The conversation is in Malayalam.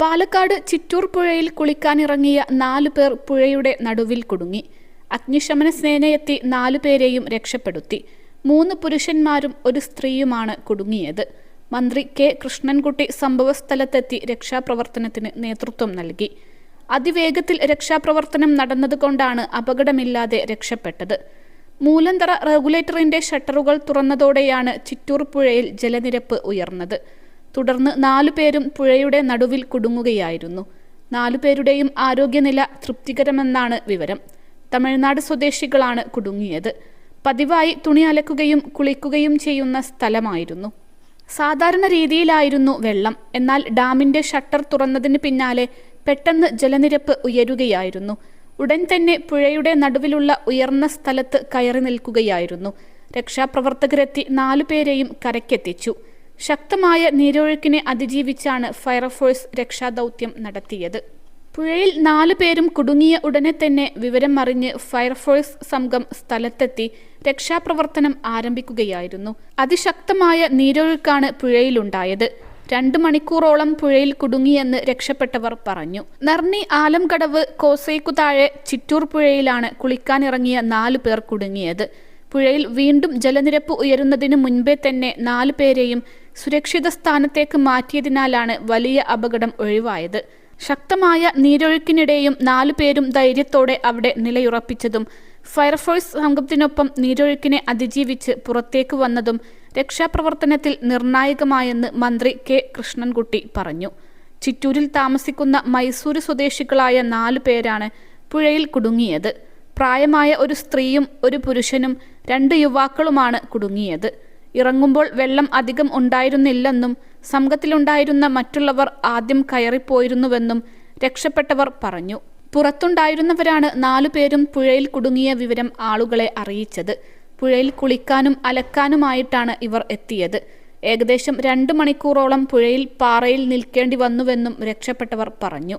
പാലക്കാട് ചിറ്റൂർ പുഴയിൽ കുളിക്കാനിറങ്ങിയ നാലു പേർ പുഴയുടെ നടുവിൽ കുടുങ്ങി. അഗ്നിശമന സേനയെത്തി നാലു പേരെയും രക്ഷപ്പെടുത്തി. മൂന്ന് പുരുഷന്മാരും ഒരു സ്ത്രീയുമാണ് കുടുങ്ങിയത്. മന്ത്രി കെ. കൃഷ്ണൻകുട്ടി സംഭവസ്ഥലത്തെത്തി രക്ഷാപ്രവർത്തനത്തിന് നേതൃത്വം നൽകി. അതിവേഗത്തിൽ രക്ഷാപ്രവർത്തനം നടന്നതുകൊണ്ടാണ് അപകടമില്ലാതെ രക്ഷപ്പെട്ടത്. മൂലന്തറ റെഗുലേറ്ററിന്റെ ഷട്ടറുകൾ തുറന്നതോടെയാണ് ചിറ്റൂർ പുഴയിൽ ജലനിരപ്പ് ഉയർന്നത്. തുടർന്ന് നാലുപേരും പുഴയുടെ നടുവിൽ കുടുങ്ങുകയായിരുന്നു. നാലുപേരുടെയും ആരോഗ്യനില തൃപ്തികരമെന്നാണ് വിവരം. തമിഴ്നാട് സ്വദേശികളാണ് കുടുങ്ങിയത്. പതിവായി തുണി അലക്കുകയും കുളിക്കുകയും ചെയ്യുന്ന സ്ഥലമായിരുന്നു. സാധാരണ രീതിയിലായിരുന്നു വെള്ളം. എന്നാൽ ഡാമിന്റെ ഷട്ടർ തുറന്നതിന് പിന്നാലെ പെട്ടെന്ന് ജലനിരപ്പ് ഉയരുകയായിരുന്നു. ഉടൻ തന്നെ പുഴയുടെ നടുവിലുള്ള ഉയർന്ന സ്ഥലത്ത് കയറി നിൽക്കുകയായിരുന്നു. രക്ഷാപ്രവർത്തകരെത്തി നാലുപേരെയും കരയ്ക്കെത്തിച്ചു. ശക്തമായ നീരൊഴുക്കിനെ അതിജീവിച്ചാണ് ഫയർഫോഴ്സ് രക്ഷാദൗത്യം നടത്തിയത്. പുഴയിൽ നാലു പേരും കുടുങ്ങിയ ഉടനെ തന്നെ വിവരം അറിഞ്ഞ് ഫയർഫോഴ്സ് സംഘം സ്ഥലത്തെത്തി രക്ഷാപ്രവർത്തനം ആരംഭിക്കുകയായിരുന്നു. അതിശക്തമായ നീരൊഴുക്കാണ് പുഴയിലുണ്ടായത്. രണ്ട് മണിക്കൂറോളം പുഴയിൽ കുടുങ്ങിയെന്ന് രക്ഷപ്പെട്ടവർ പറഞ്ഞു. നർണി ആലംകടവ് കോസൈക്കു താഴെ ചിറ്റൂർ പുഴയിലാണ് കുളിക്കാനിറങ്ങിയ നാലു പേർ കുടുങ്ങിയത്. പുഴയിൽ വീണ്ടും ജലനിരപ്പ് ഉയരുന്നതിന് മുൻപേ തന്നെ നാലു പേരെയും സുരക്ഷിത സ്ഥാനത്തേക്ക് മാറ്റിയതിനാലാണ് വലിയ അപകടം ഒഴിവായത്. ശക്തമായ നീരൊഴുക്കിനിടെയും നാലു പേരും ധൈര്യത്തോടെ അവിടെ നിലയുറപ്പിച്ചതും ഫയർഫോഴ്സ് സംഘത്തിനൊപ്പം നീരൊഴുക്കിനെ അതിജീവിച്ച് പുറത്തേക്ക് വന്നതും രക്ഷാപ്രവർത്തനത്തിൽ നിർണായകമായെന്ന് മന്ത്രി കെ. കൃഷ്ണൻകുട്ടി പറഞ്ഞു. ചിറ്റൂരിൽ താമസിക്കുന്ന മൈസൂര് സ്വദേശികളായ നാലു പേരാണ് പുഴയിൽ കുടുങ്ങിയത്. പ്രായമായ ഒരു സ്ത്രീയും ഒരു പുരുഷനും രണ്ട് യുവാക്കളുമാണ് കുടുങ്ങിയത്. ഇറങ്ങുമ്പോൾ വെള്ളം അധികം ഉണ്ടായിരുന്നില്ലെന്നും സംഘത്തിലുണ്ടായിരുന്ന മറ്റുള്ളവർ ആദ്യം കയറിപ്പോയിരുന്നുവെന്നും രക്ഷപ്പെട്ടവർ പറഞ്ഞു. പുറത്തുണ്ടായിരുന്നവരാണ് നാലുപേരും പുഴയിൽ കുടുങ്ങിയ വിവരം ആളുകളെ അറിയിച്ചത്. പുഴയിൽ കുളിക്കാനും അലക്കാനുമായിട്ടാണ് ഇവർ എത്തിയത്. ഏകദേശം രണ്ട് മണിക്കൂറോളം പുഴയിൽ പാറയിൽ നിൽക്കേണ്ടി വന്നുവെന്നും രക്ഷപ്പെട്ടവർ പറഞ്ഞു.